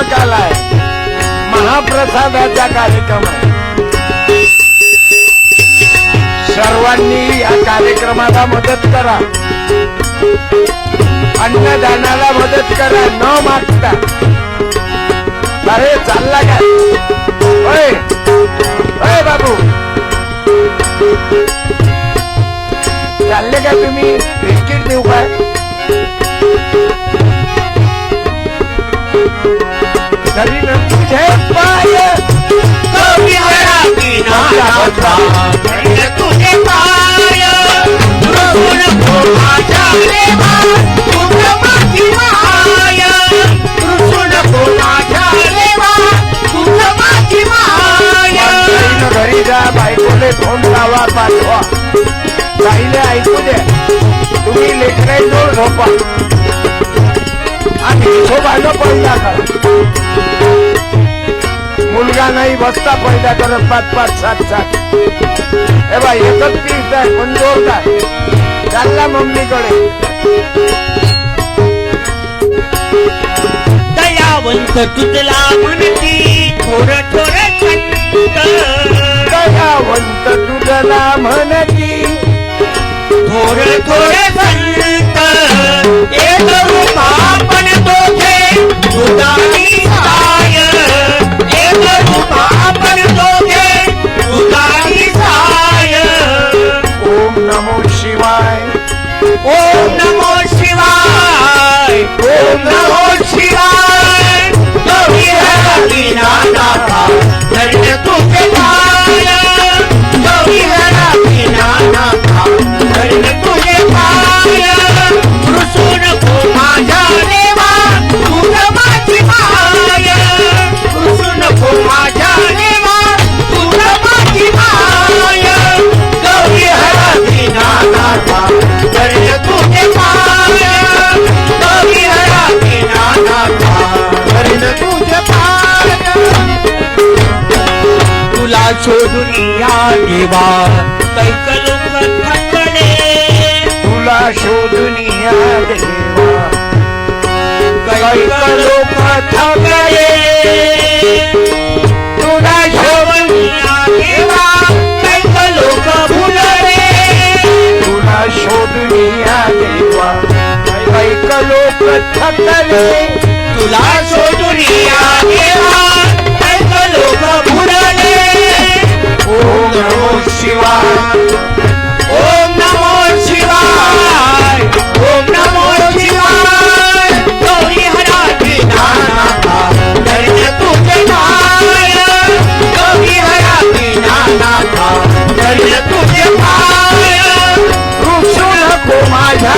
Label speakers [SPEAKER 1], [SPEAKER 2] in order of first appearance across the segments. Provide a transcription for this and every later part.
[SPEAKER 1] काल महाप्रसादाचा कार्यक्रम आहे. सर्वांनी या कार्यक्रमाला मदत करा. अन्नदानाला मदत करा न मागता. अरे चालला काय अरे अरे बाबू. चालले का तुम्ही? बिस्किट देऊ काय बायकोले फोन लावा पाठवा बाईले ऐकू द्या तुम्ही लेकराई जोड झोपा. आणि हिशोबानं पण करा मुलगा नाही बसता पैदा करत पाच पाच सात सात हे बाई एकच पीस आहे पण जोरदार चालला मम्मीकडे
[SPEAKER 2] दयावंत तुझला म्हणती थोडं थोडं खंत
[SPEAKER 1] दयावंत तुझला म्हणती
[SPEAKER 2] थोडं थोडं संत लोक तुला
[SPEAKER 1] शोधून लोक
[SPEAKER 2] भुलले
[SPEAKER 1] ओम नमो शिवाय.
[SPEAKER 2] ओम नमो शिवाय. ओम नमो शिवाय. गौरी हराठी नानाथा धन्य तुझे पाय. गौरी हराठी नानाथा धन्य तुझे पाय.
[SPEAKER 1] रुसू नको माझ्या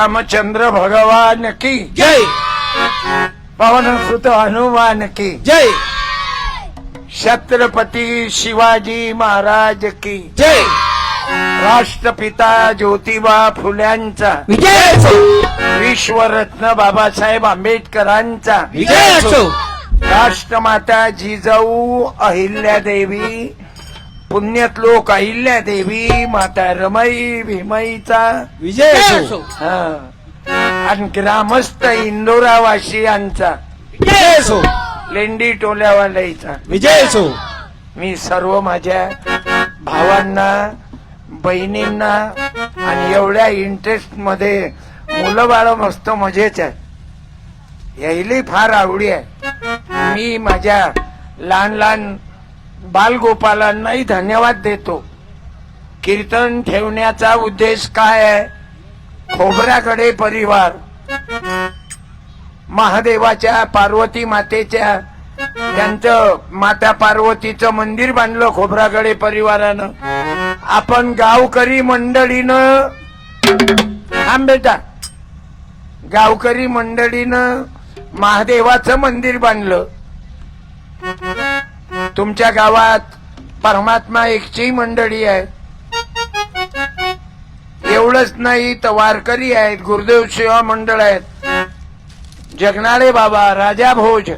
[SPEAKER 1] रामचंद्र भगवान की
[SPEAKER 2] जय।
[SPEAKER 1] पवन सुत हनुमान की
[SPEAKER 2] जय।
[SPEAKER 1] छत्रपती शिवाजी महाराज की
[SPEAKER 2] जय।
[SPEAKER 1] राष्ट्रपिता ज्योतिबा फुल्यांचा
[SPEAKER 2] विजय असो।
[SPEAKER 1] विश्वरत्न बाबासाहेब आंबेडकरांचा
[SPEAKER 2] विजय
[SPEAKER 1] राष्ट्रमाता जिजाऊ अहिल्यादेवी पुण्यश्लोक अहिल्यादेवी माता रमाई भीमाईचा.
[SPEAKER 2] विजय असो.
[SPEAKER 1] हा. आणि ग्रामस्थ इंदोरावासियांचा
[SPEAKER 2] विजय असो.
[SPEAKER 1] लेंडी टोल्यावाल्याचा
[SPEAKER 2] विजय असो.
[SPEAKER 1] मी सर्व माझ्या भावांना बहिणींना आणि एवढ्या इंटरेस्टमध्ये मुलं बाळ मस्त मजेच आहे यायली फार आवडी आहे. मी माझ्या लहान लहान बालगोपालांनाही धन्यवाद देतो. कीर्तन ठेवण्याचा उद्देश काय आहे? खोबऱ्याकडे परिवार. महादेवाच्या पार्वती मातेच्या त्यांचं माता पार्वतीचं मंदिर बांधलं खोबराकडे परिवारानं. आपण गावकरी मंडळीनं आंबेटा गावकरी मंडळीनं महादेवाचं मंदिर बांधलं. तुमच्या गावात परमात्मा एकची मंडळी आहे एवढंच नाही तर वारकरी आहेत गुरुदेव सेवा मंडळ आहेत. जगनाळे बाबा राजा भोज.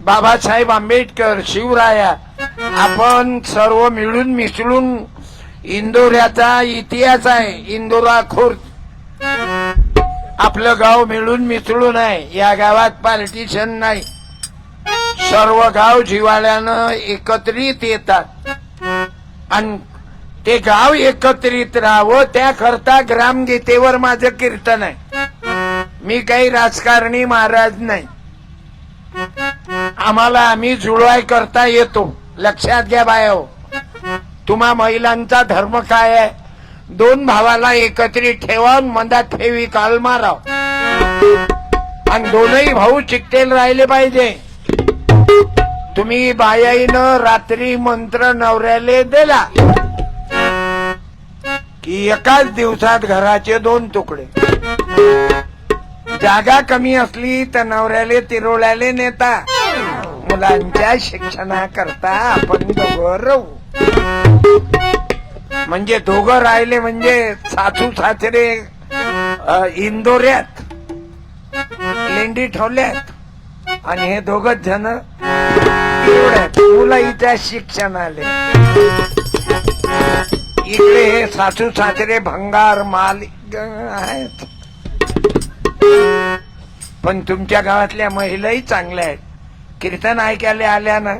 [SPEAKER 1] बाबासाहेब आंबेडकर शिवराया. आपण सर्व मिळून मिसळून इंदोऱ्याचा इतिहास आहे इंदोरा खुर्द. आपलं गाव मिळून मिसळून आहे या गावात पार्टीशन नाही. सर्व गाव जिवाळ्यानं एकत्रित येतात. आणि ते गाव एकत्रित राहावं त्याकरता ग्रामगीतेवर माझं कीर्तन आहे. मी काही राजकारणी महाराज नाही. आम्हाला आम्ही जुळवाय करता येतो. लक्षात घ्या बायो. तुम्हा महिलांचा धर्म काय आहे? दोन भावाला एकत्रित ठेवा मधात ठेवी काल माराव. आणि दोनही भाऊ चिकटेल राहिले पाहिजे. तुम्ही बायाईनं रात्री मंत्र नवऱ्याले दिला. की एकाच दिवसात घराचे दोन तुकडे. जागा कमी असली तर नवऱ्याले तिरोळ्याले नेता. मुलांच्या शिक्षणाकरता आपण दोघं राहू. म्हणजे दोघं राहिले म्हणजे सासू सासरे इंदोऱ्यात लेंडी ठेवल्यात. आणि हे दोघच जण एवढ्यात मुलाईच्या शिक्षणाले. इकडे हे सासू सासरे भंगार माल आहेत. पण तुमच्या गावातल्या महिलाही चांगल्या आहेत. कीर्तन ऐकायला आल्या ना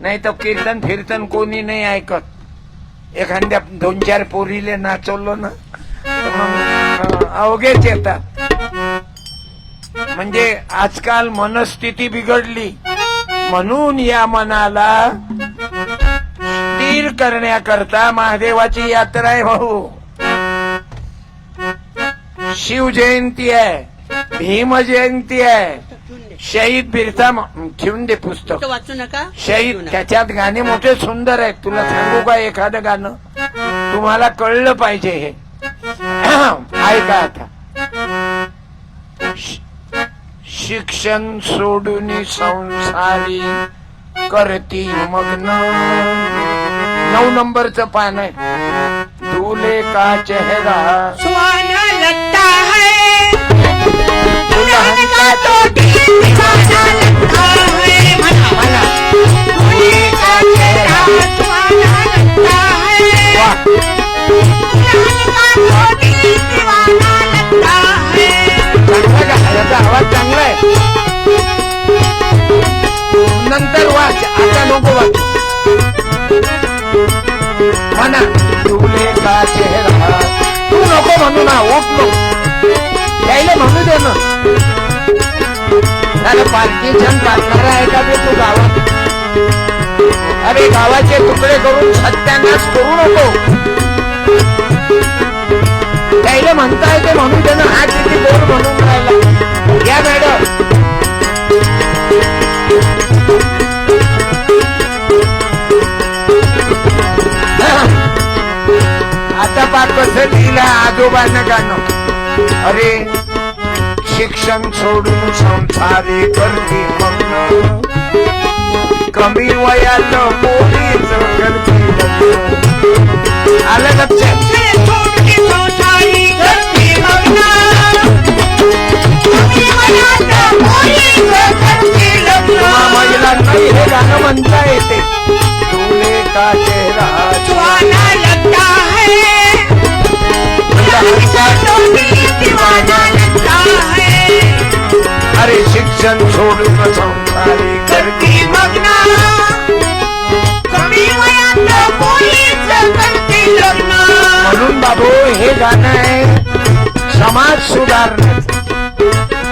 [SPEAKER 1] नाही तर कीर्तन फिरतन कोणी नाही ऐकत. एखाद्या दोन चार पोरीले नाचवलं ना अवघेच येतात. म्हणजे आजकाल मनस्थिती बिघडली. म्हणून या मनाला स्थिर करण्याकरता महादेवाची यात्रा आहे भाऊ. शिव जयंती आहे भीम जयंती आहे. शहीद बिरसा ठेवून दे पुस्तक.
[SPEAKER 2] वाचू नका.
[SPEAKER 1] शहीद. त्याच्यात गाणे मोठे सुंदर आहेत. तुला सांगू का एखादं गाणं? तुम्हाला कळलं पाहिजे हे. ऐका आता. शिक्षण सोडून संसारी करती मग्न. नऊ नंबरचं पान आहे. तुले का चेहरा? नंतर वाच आता नको वाच म्हणा तुले का चेहरा तू नको म्हणू ना ओप नको यायला म्हणू दे ना त्याला पार्टीशन काढणारा आहे का ते तू गावात अरे गावाचे तुकडे करून सत्यानाश करू नको त्याला म्हणताय ते म्हणू दे ना हा किती बोर म्हणून राहिला या मॅडम पा कसं लिहिलं गाणं. अरे शिक्षण सोडून संसारे करते मग्न. कमी वयात पोलीस करते आलं लक्षात?
[SPEAKER 2] मेरे कभी
[SPEAKER 1] हे गाणं म्हणता येते. तुले का चेहरा अरे शिक्षण सोडून संसारी करते
[SPEAKER 2] करती मगना. कभी मना तो बोली तो करती लगना.
[SPEAKER 1] म्हणून बाबू हे गाणं आहे समाज सुधारण्याचं.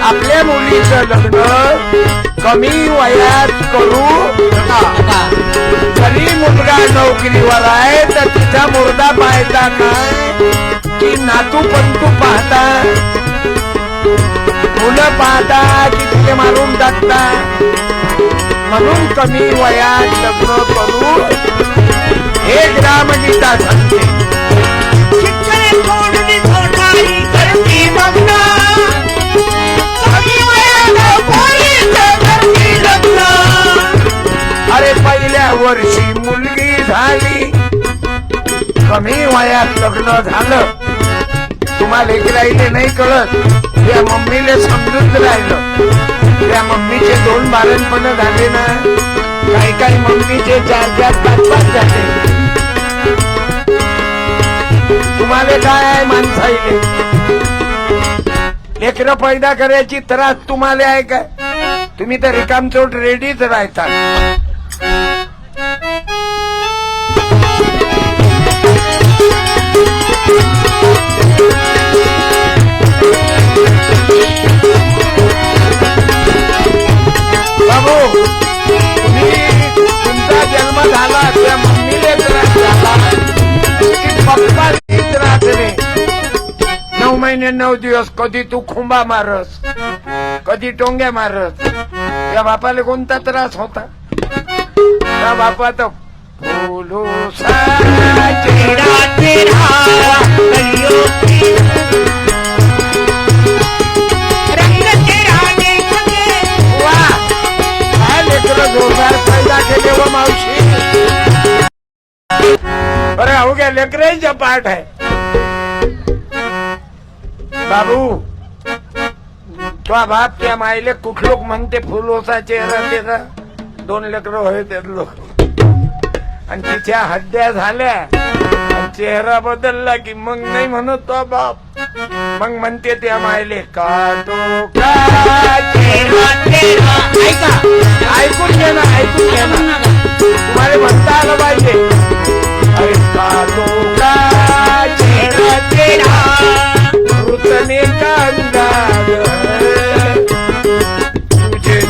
[SPEAKER 1] आपल्या मुलीचं लग्न कमी वयात करू नका. जरी मुलगा नोकरीवर आहे तर तिचा मुर्दा पाहायचा नाही. की नातू पंतू पाहता. मुलं पाहता की तिथे मारून टाकता. म्हणून कमी वयात लग्न करून हे ग्रामगीता सांगते. अरे पहिल्या वर्षी मुलगी झाली. कमी वयात लग्न झालं. तुम्हाला एक राहिले नाही कळत. त्या मम्मीला समजून राहिलं. त्या मम्मीचे दोन बालनपण झाले ना काही काही मम्मीचे चार चार पाच पाच झाले. तुम्हाला काय आहे माणसाईले? लेकरं पैदा करायची त्रास तुम्हाला आहे काय? तुम्ही तर रिकामचोट रेडीच राहता. जन्म झाला त्या मम्मीले त्रास झाला की पप्पा त्रास रे नऊ महिने नऊ दिवस कधी तू खुंबा मारस कधी टोंग्या मारस. त्या बापाला कोणता त्रास होता? त्या बापा तर फुलो वा. लेकरं जोरदार पैदा केले व मावशी. बरं अवघ्या लेकरांचा पाठ आहे. बाबू तो बाप त्या मायले कुठ लोक म्हणते फुलोसा चेहरा तेरा? दोन लेकर होय ते लोक. आणि तिच्या हद्द्या झाल्या. आणि चेहरा बदलला की मग नाही म्हणत तो बाप. मग म्हणते त्या मायले का तो का
[SPEAKER 2] तेरा तेरा
[SPEAKER 1] ऐका ऐकून घे ना ऐकून घे ना. तुम्हाला म्हणता आलं पाहिजे.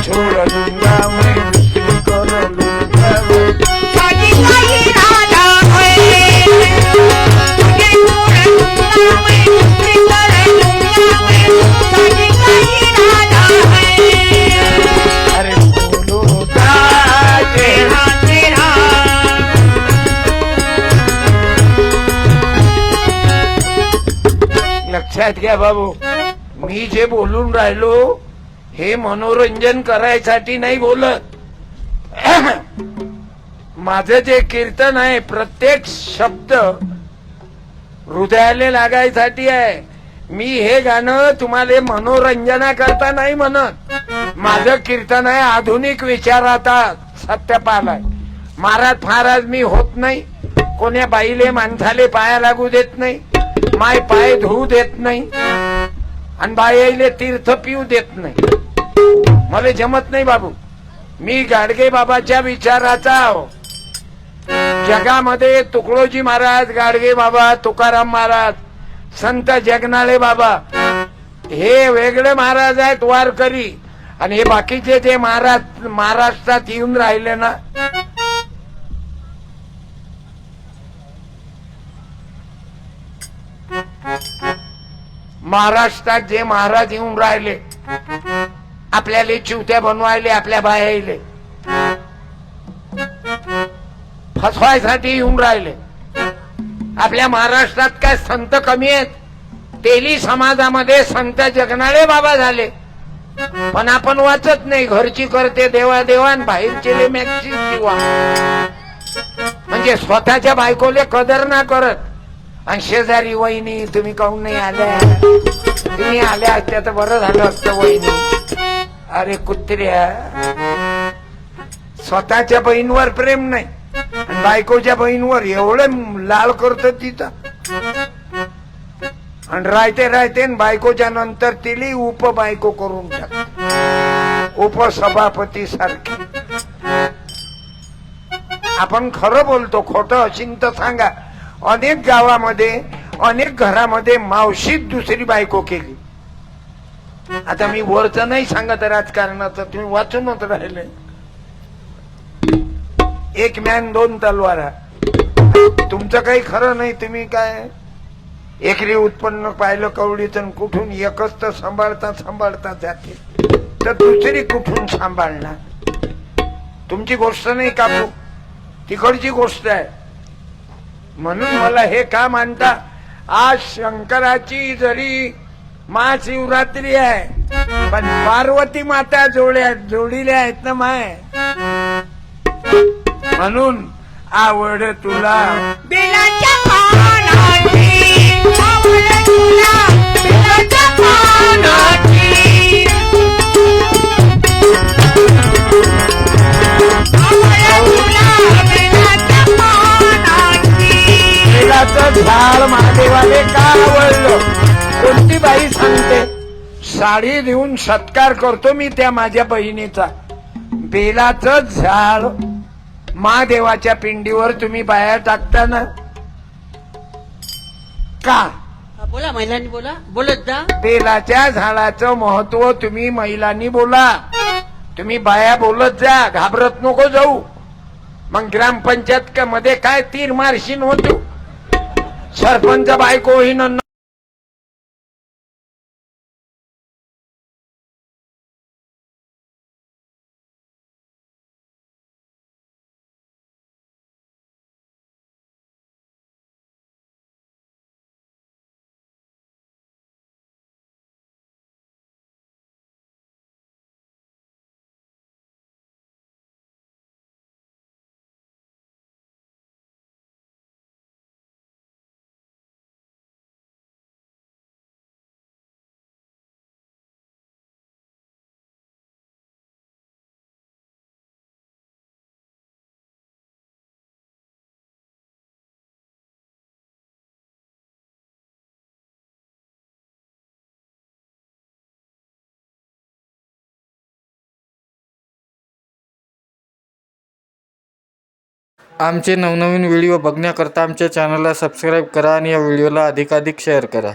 [SPEAKER 1] छोड़ लक्षात घ्या बाबू? मी जे बोलून राहिलो हे मनोरंजन करायसाठी नाही बोलत. माझं जे कीर्तन आहे प्रत्येक शब्द हृदयाला लागायसाठी आहे. मी हे गाणं तुम्हाला मनोरंजना करता नाही म्हणत. माझं कीर्तन आहे आधुनिक विचाराचा सत्यपाल आहे. महाराज फाराज मी होत नाही. कोण्या बाईले माणसाले पाया लागू देत नाही. माय पाय धुवू देत नाही आणि बाईले तीर्थ पिऊ देत नाही. मला जमत नाही बाबू. मी गाडगे बाबाच्या विचाराचा आहो. जगामध्ये तुकडोजी महाराज गाडगे बाबा तुकाराम महाराज संत जगनाळे बाबा हे वेगळे महाराज आहेत वारकरी. आणि हे बाकीचे जे महाराज महाराष्ट्रात येऊन राहिले ना महाराष्ट्रात जे महाराज येऊन राहिले आपल्याला चिवत्या बनवायले आपल्या बायाले फसवायसाठी येऊन राहिले. आपल्या महाराष्ट्रात काय संत कमी आहेत? तेली समाजामध्ये संत जगनाळे बाबा झाले. पण आपण वाचत नाही घरची करते देवा देवान बाहेरचे मॅक्सिस किंवा म्हणजे स्वतःच्या बायकोले कदर ना करत. आणि शेजारी वहिनी तुम्ही काहून नाही आल्या? तुम्ही आल्या असत्या तर बरं झालं असतं वहिनी. अरे कुत्र्या. स्वतःच्या बहीणवर प्रेम नाही. आणि बायकोच्या बहीणवर एवढं लाल करत तिथं. आणि राहते राहते न बायकोच्या नंतर तिली उप बायको करून टाक उपसभापती सारखी. आपण खरं बोलतो खोटं असेल तर सांगा. अनेक गावामध्ये अनेक घरामध्ये मावशीत दुसरी बायको केली. आता मी वरचं नाही सांगत राजकारणाचं तुम्ही वाचूनच राहिले. एक मॅन दोन तलवारा. तुमचं काही खरं नाही तुम्ही काय? एकरी उत्पन्न पाहिलं कवडीचं कुठून एकच तर सांभाळता सांभाळता जाते. तर दुसरी कुठून सांभाळणार? तुमची गोष्ट नाही कापू तिकडची गोष्ट आहे. म्हणून मला हे का मानता? आज शंकराची जरी महाशिवरात्री आहे पण पार्वती माता जोड्या जोडील्या आहेत ना माय? म्हणून आवड तुला.
[SPEAKER 2] बिलाच्या
[SPEAKER 1] महादेवाने का आवडलं कोणती बाई सांगते? साडी देऊन सत्कार करतो मी त्या माझ्या बहिणीचा. बेलाचं झाड महादेवाच्या पिंडीवर तुम्ही बाया टाकता ना? का?
[SPEAKER 3] बोला महिलांनी बोला. बोलत जा.
[SPEAKER 1] बेलाच्या झाडाचं महत्त्व तुम्ही महिलांनी बोला. तुम्ही बाया बोलत जा घाबरत नको जाऊ. मग ग्रामपंचायत का मध्ये काय तीर मारशीन होतो? सरपंच बायको ही न
[SPEAKER 4] आमचे नवनवीन व्हिडिओ बघण्याकरता आमच्या चॅनलला सबस्क्राईब करा आणि या व्हिडिओला अधिकाधिक शेअर करा.